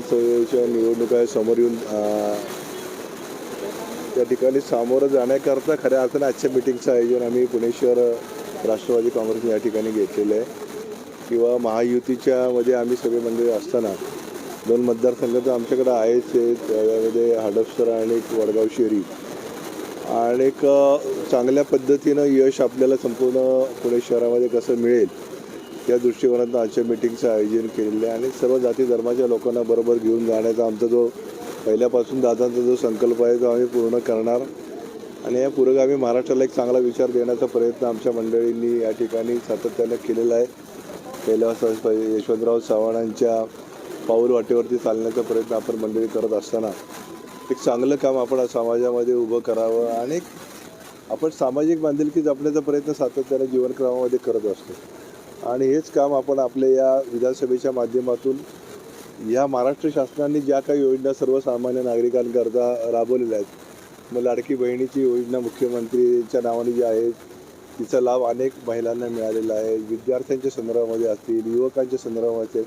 विधानसभेच्या निवडणुका समोर येऊन त्या ठिकाणी सामोरं जाण्याकरता खऱ्या अर्थाने आजच्या मिटिंगचं आयोजन आम्ही पुणे शहर राष्ट्रवादी काँग्रेसने या ठिकाणी घेतलेलं आहे. किंवा महायुतीच्या मध्ये आम्ही सगळे मंडळी असताना दोन मतदारसंघ तर आमच्याकडे आहेच आहेत त्यामध्ये हडपसर आणि एक वडगाव शेरी आणि एक चांगल्या पद्धतीनं यश आपल्याला संपूर्ण पुणे शहरामध्ये कसं मिळेल या दृष्टिकोनातून आजच्या मिटिंगचं आयोजन केलेलं आहे आणि सर्व जाती धर्माच्या लोकांना बरोबर घेऊन जाण्याचा आमचा जो पहिल्यापासून दादांचा जो संकल्प आहे तो आम्ही पूर्ण करणार. आणि या पुरोगामी महाराष्ट्राला एक चांगला विचार देण्याचा प्रयत्न आमच्या मंडळींनी या ठिकाणी सातत्यानं केलेला आहे. पहिल्या यशवंतराव चव्हाणांच्या पाऊल वाटेवरती चालण्याचा प्रयत्न आपण मंडळी करत असताना एक चांगलं काम आपण समाजामध्ये उभं करावं आणि आपण सामाजिक बांधिलकी जपण्याचा प्रयत्न सातत्याने जीवनक्रमामध्ये करत असतो. आणि हेच काम आपण आपल्या या विधानसभेच्या माध्यमातून या महाराष्ट्र शासनाने ज्या काही योजना सर्वसामान्य नागरिकांकरता राबवलेल्या आहेत मग लाडकी बहिणीची योजना मुख्यमंत्रीच्या नावाने जी आहे तिचा लाभ अनेक महिलांना मिळालेला आहे विद्यार्थ्यांच्या संदर्भामध्ये असतील युवकांच्या संदर्भामध्ये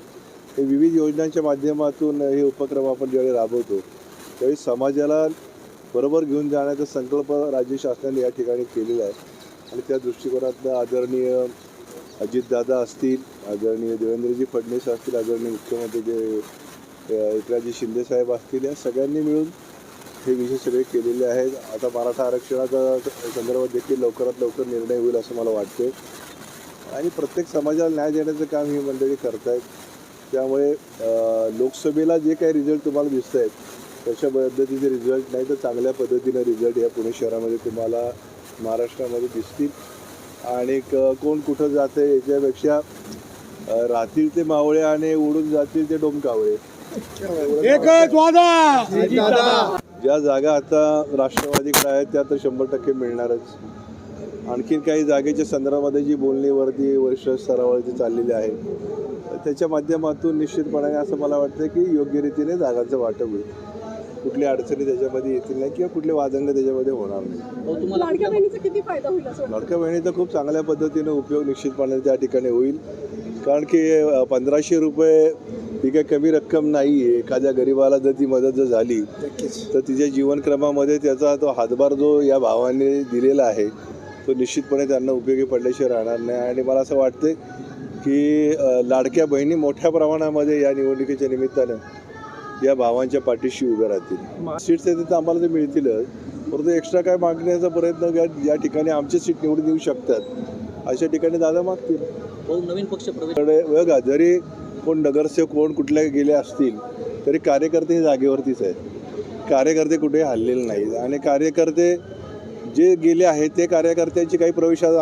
हे विविध योजनांच्या माध्यमातून हे उपक्रम आपण ज्यावेळी राबवतो त्यावेळी समाजाला बरोबर घेऊन जाण्याचा संकल्प राज्य शासनाने या ठिकाणी केलेला आहे. आणि त्या दृष्टिकोनातनं आदरणीय अजितदादा असतील आदरणीय देवेंद्रजी फडणवीस असतील आदरणीय मुख्यमंत्री जे अ, एकनाथजी शिंदेसाहेब असतील या सगळ्यांनी मिळून हे विषय सगळे केलेले आहेत. आता मराठा आरक्षणाचा संदर्भात देखील लवकरात लवकर निर्णय होईल असं मला वाटते आणि प्रत्येक समाजाला न्याय देण्याचं काम ही मंडळी करत आहेत त्यामुळे लोकसभेला जे काही रिझल्ट तुम्हाला दिसत आहेत तशा पद्धतीचे रिझल्ट नाही तर चांगल्या पद्धतीनं रिझल्ट या पुणे शहरामध्ये तुम्हाला महाराष्ट्रामध्ये दिसतील. आणि कोण कुठं जाते याच्यापेक्षा राहतील ते मावळे आणि उडून जातील ते डोमकावळे. एकच वादा! ज्या जागा आता राष्ट्रवादीकडे आहेत त्या तर शंभर टक्के मिळणारच. आणखीन काही जागेच्या संदर्भामध्ये जी बोलणीवरती वरिष्ठ स्तरावरती चाललेली आहे तर त्याच्या माध्यमातून निश्चितपणाने असं मला वाटतं की योग्य रीतीने जागांचं वाटप होईल. कुठल्या अडचणी त्याच्यामध्ये येतील नाही किंवा कुठले वादंग त्याच्यामध्ये होणार नाही. लाडक्या बहिणीचा किती फायदा होईल असं वाटतं? लाडक्या बहिणीचा खूप चांगल्या पद्धतीने उपयोग निश्चितपणे त्या ठिकाणी होईल. कारण की पंधराशे रुपये ही काही कमी रक्कम नाही आहे एखाद्या गरिबाला जर ती मदत जर झाली तर तिच्या जीवनक्रमामध्ये त्याचा तो हातभार जो या भावाने दिलेला आहे तो निश्चितपणे त्यांना उपयोगी पडल्याशिवाय राहणार नाही. आणि मला असं वाटते की अ, लाडक्या बहिणी मोठ्या प्रमाणामध्ये या निवडणुकीच्या निमित्तानं या भावांच्या पाठीशी उभ्या राहतील. सीट्स आहेत तर आम्हाला ते मिळतीलच. परंतु एक्स्ट्रा काय मागण्याचा प्रयत्न या- या ठिकाणी आमचे सीट निवडून येऊ शकतात. अशा ठिकाणी दादा मागतील. नवीन पक्ष बघा जरी कोण नगरसेवक कोण कुठल्या गेले असतील तरी कार्यकर्ते हे जागेवरतीच आहेत. कार्यकर्ते कुठे हल्लेले नाहीत. आणि कार्यकर्ते जे गेले आहेत ते कार्यकर्त्यांची काही प्रवेश